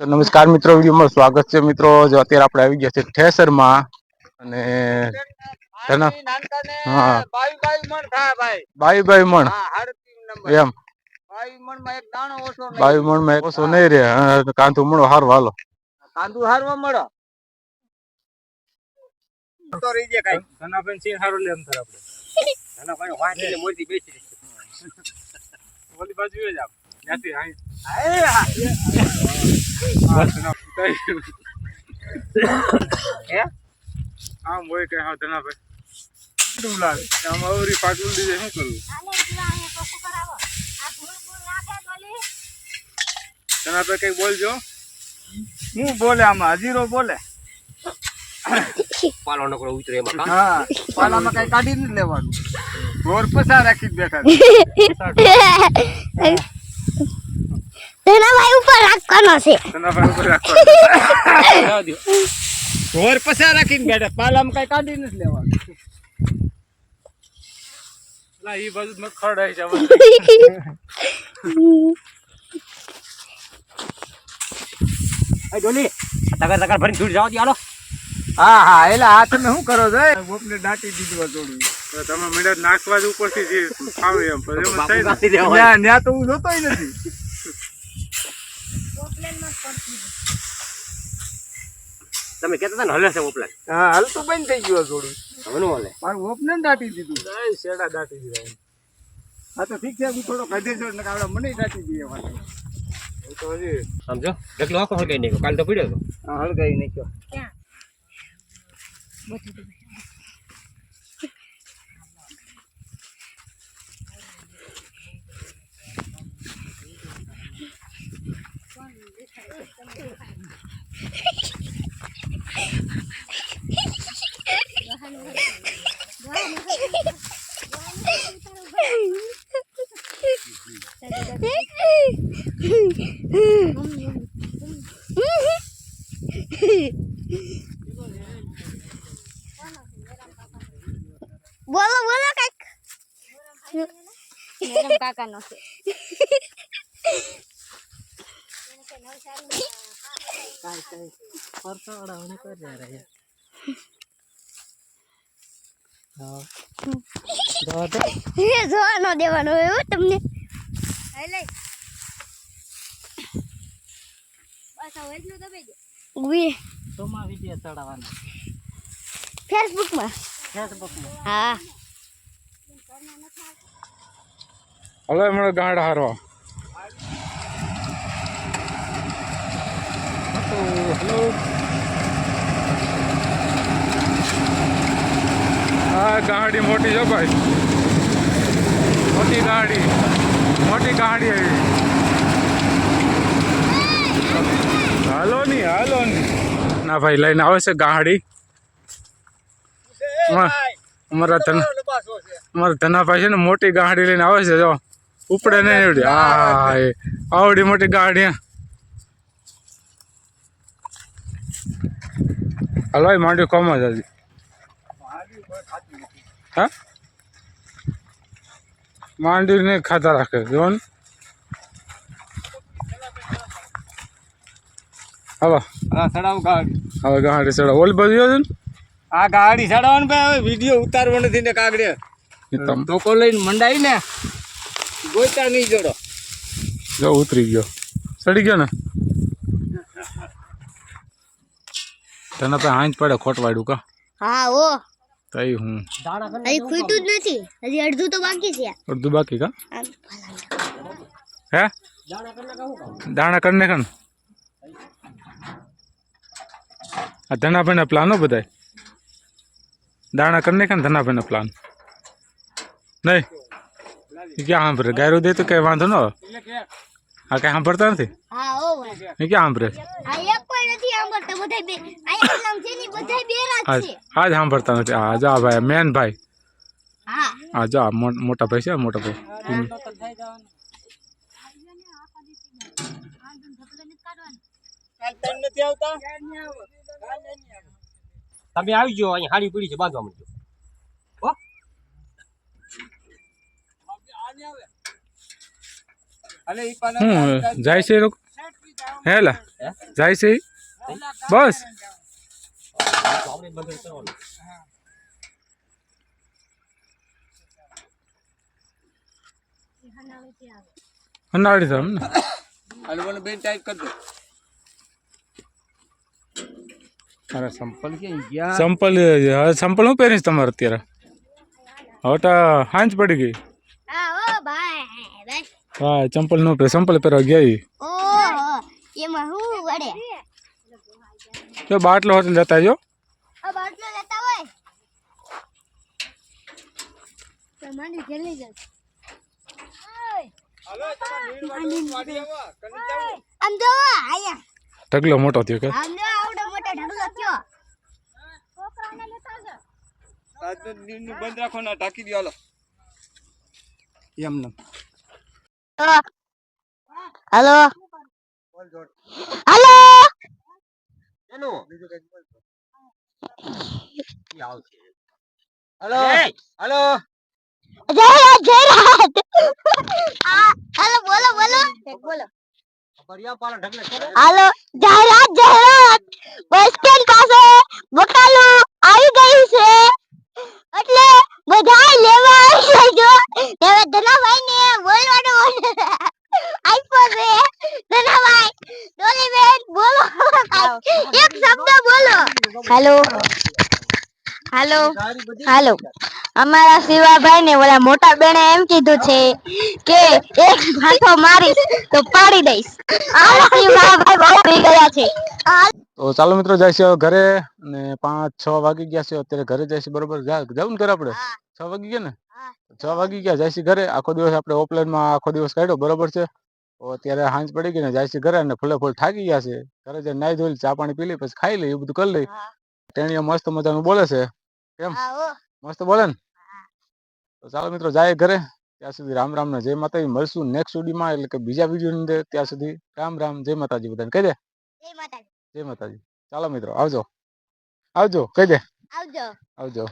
તો નમસ્કાર મિત્રો વિડીયોમાં સ્વાગત છે મિત્રો. જો અત્યારે આપણે આવી ગયા છે ઠેસરમાં અને તેના હા. બાવી બાવી મણ એમ. બાવી મણમાં ઓછો નહીં રે કાંતું મણો હારું હાલો. ધનાભાઈ સિંહ હારું લે એમ તાર આપણે. ઓલી બાજુ એ જ આપ આમ હોય કે હા લાગે આમ અવરી પાટું દીધે શું કરવું. ધનાભાઈ કઈ બોલજો? હું બોલે આમાં? હજીરો બોલે. પાલો નકરો ઉતરે એમાં? હા? પાલામાં કઈ કાઢી નથી લેવાનું. ઘોર પસાર રાખી જ બેઠા તેના ભાઈ ઉપર રાખવાનો છે. ધનાભાઈ ઉપર રાખવાનો જવા દ્યો. ગોર રાખીને બેઠા. પાલામ કઈ કાઢી નથી લેવાનું. લા ઈ બાજુ મેં ખરડાઈ જવાનું આ ડોલી તગર તગર ભરીને છૂટ જાવ દે હાલો. હા હા એટલે આ તમે શું કરો છો ગોપને દાટી દીધું થોડું તમે મેળા નાખવા જ ઉપરથી જે ખાવ એમ. પછી ન્યા તો હું જોતો નથી. તમે કહેતા હતા ને હલે છે ઉપલા. હા હાલ તો બંધ થઈ ગયું થોડું હવે નું હલે. મારું ઓપને દાટી દીધું. શેડા દાટી દીધા હા તો ઠીક છે હું થોડો કઢે છો એટલે આવડે મને દાટી દઈએ વાત તો હજી સમજો? ઢગલો આખો હળગાઈ નાખ્યો. કાલ તો પડ્યો હતો. હા, હળગાઈ નાખ્યો. બોલો બોલો કંઈક મેડમ કાકા નો છે એ જોવાનો દેવાનો હોય હો તમને. ઊભી ફેસબુકમાં? હા. હવે મને ગાંડ હારવા. હલો. હા ગાડી મોટી છે ભાઈ. મોટી ગાડી. મોટી ગાડી આવી. હાલો ની હાલો ની. ના ભાઈ લઈને આવે છે ગાડી. અમારા ધન અમારા ધનાભાઈ છે ને મોટી ગાડી લઈને આવે છે જો. ઉપડે નહીં આવડી. હા આવડી મોટી ગાડી. હલવાઈ માંડ્યું કોમ જ હજી. હા? માંડી નહીં ખાતા રાખે હા ચડાવ ગાડી. હવે ગાડી ચડો ઓલી છે ને. આ ગાડી ચડાવવાનું ભાઈ હવે વીડિયો ઉતારવો નથી ને કાગડે. તમ ધોકો લઈને મંડાઈ ને ગોતા નહીં જોડો જો ઉતરી ગયો. ચડી ગયો ને? તને તો હાંજ પડે ખોટવાડ્યું કા? હા ઓ. તઈ હું. હજી ખૂટ્યું જ નથી. હજી અડધું તો બાકી છે. અડધું બાકી કા? આમ હે? દાણા કરી નાખે ને આ ધનાભાઈના પ્લાનો બધાય. દાણા કરી નાખે ને ધનાભાઈના પ્લાન નહીં. એ ક્યાં સાંભળે? ગાયરો દે તો કઈ વાંધો ન આવે. આ કઈ સાંભળતા નથી હા ઓ ભાઈ એ ક્યાં સાંભળે આ એક કોઈ નથી સાંભળતા બધા બે અહીંયા નામ છે ને બધા બેરા જ આજ છે આજ સાંભળતા નથી આ જા ભાઈ મેન ભાઈ હા આ જા મો- મોટા ભાઈ છે મોટા ભાઈ એમ. નથી આવતા તમે આવી ગયો અહીંયા હાડી પડી છે બાંધવા માંડજો હો અને શું જાય છે લોકો? હેલા જાય છે ઈ? બસ. અનાળી થમ ને. હલવાનું બેન ટાઈપ કરી દો. અરે સંપલ ક્યાં ગયા? સંપલ હવે સંપલ હું પહેરીશ તમારે અત્યારે? હવે તો હાંજ પડી ગઈ. હા હા ચંપલ નો પહેર ચંપલ પહેરવા ગયા એમાં હું વડે? જો બાટલો હોટલ જતા જો બાટલો લેતા હોય? તો આયા. ઢગલો મોટો થયો કે? આમ જો આવડો મોટો ઢગલો થયો. છોકરાને લેતા આવજો આજનો દિવસનું બંધ રાખો ના ઢાંકી દો હાલો. એમ ને hello. Hello. Hello. Hello. Hello Jayraj Jayraj hello બોલો બોલો. બોલો. Hello Jayraj Jayraj bus stand પાસે બકાલો આવી ગયું છે એટલે બધા લેવા આવી જજો હવે ધનાભાઈ ને બોલવાનું આઈફોન છે ધનાભાઈ ડોલી બેન બોલો એક શબ્દ બોલો હાલો. હાલો. હાલો. અમારા શિવાભાઈ ને ઓલા મોટા બેને એમ કીધું છે કે એક હાથો મારીશ તો પાડી દઈશ. આ શિવાભાઈ બહુ પી ગયા છે. તો ચાલો મિત્રો જાય છે ઘરે ને પાંચ છ વાગી ગયા છે. અત્યારે ઘરે જાય છે બરોબર? જવું ને ઘરે આપણે? છ વાગી ગયા ને? છ વાગી ગયા. જાય છે ઘરે. આખો દિવસ આપણે ઓફલાઈનમાં આખો દિવસ કાઢ્યો. બરોબર છે? તો અત્યારે હાંજ પડી ગઈ ને જાય છે ઘરે અને ફૂલે ફૂલ થાકી ગયા છે. ઘરે જઈને નાઈ ધોઈ ચા પાણી પી લઈ પછી ખાઈ લઈ એવું બધું કરી લઈ. ટેણીઓ મસ્ત મજાનું બોલે છે. કેમ? મસ્ત બોલે ને? તો ચાલો મિત્રો જાય ઘરે. ત્યાં સુધી રામ રામ ને જય માતાજી. મળશું નેક્સ્ટ વિડીયોમાં એટલે કે બીજા વીડિયો ની અંદર ત્યાં સુધી રામ રામ જય માતાજી બધાને. કહી દે. જય માતાજી. જય માતાજી. ચાલો મિત્રો આવજો. આવજો કહી દે. આવજો. આવજો.